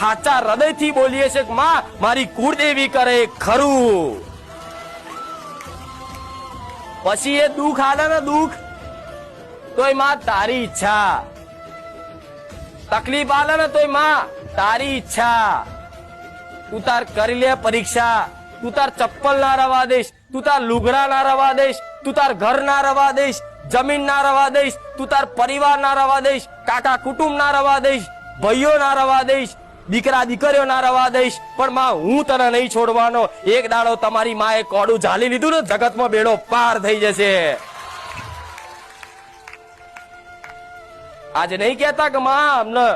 સાચા હૃદયથી બોલીએ છે કે માં, મારી કુળદેવી કરે ખરું. પછી એ દુઃખ આલે ને દુઃખ, તોયમાં તારી ઈચ્છા. તકલીફ આલે ને તોયમાં તારી ઈચ્છા. તું તાર કરી લે પરીક્ષા, તું તાર ચપ્પલ ના રવા દઈશ, તું તાર લુગડા ના રવા દઈશ, તું તાર ઘર ના રવા દઈશ, જમીન ના રવા દઈશ, તું તાર પરિવાર ના રવા દઈશ, કાકા કુટુંબ ના રવા દઈશ, ભાઈઓ ના રવા દઈશ દીકરા દીકરીઓ ના રવા દઈશ. પણ માં, હું તને નહીં છોડવાનો. એક દાડો તમારી માએ કોડું ઝાલી લીધું ને, જગતમાં બેડો પાર થઈ જશે. આજે નહીં કહેતા કે માં, અમને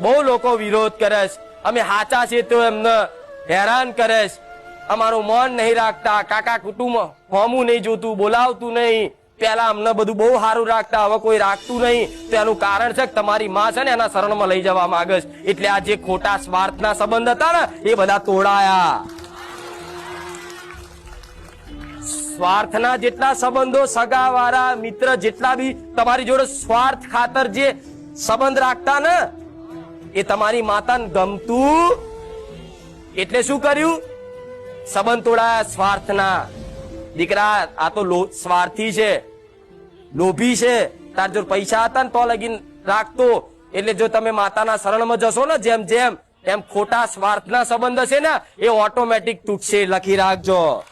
બહુ લોકો વિરોધ કરે છે. અમે હાચા છે તો એમને હેરાન કરે છે. અમારું મન નહીં રાખતા. કાકા કુટુંબ હોમું નહીં જોતું, બોલાવતું નહીં. પેલા અમને બધું બહુ સારું રાખતા, હવે કોઈ રાખતું નહીં. તો એનું કારણ છે કે તમારી માં છે ને એના શરણમાં લઈ જવા માંગે છે. એટલે આ જે ખોટા સ્વાર્થના સંબંધ હતા ને, એ બધા તોડાયા. સ્વાર્થના જેટલા સંબંધો સગાવાળા, મિત્ર જેટલા બી તમારી જોડે સ્વાર્થ ખાતર જે સંબંધ રાખતા ને, એ તમારી માતાને ગમતું. એટલે શું કર્યું? સંબંધ તોડાયા સ્વાર્થના. દીકરા, આ તો સ્વાર્થી છે. લોભી છે. તાર જો પૈસા હતા ને તો લગીન રાખતો. એટલે જો તમે માતાના શરણમાં જશો ને જેમ જેમ, એમ ખોટા સ્વાર્થના સંબંધ હશે ને, એ ઓટોમેટિક તૂટશે. લખી રાખજો.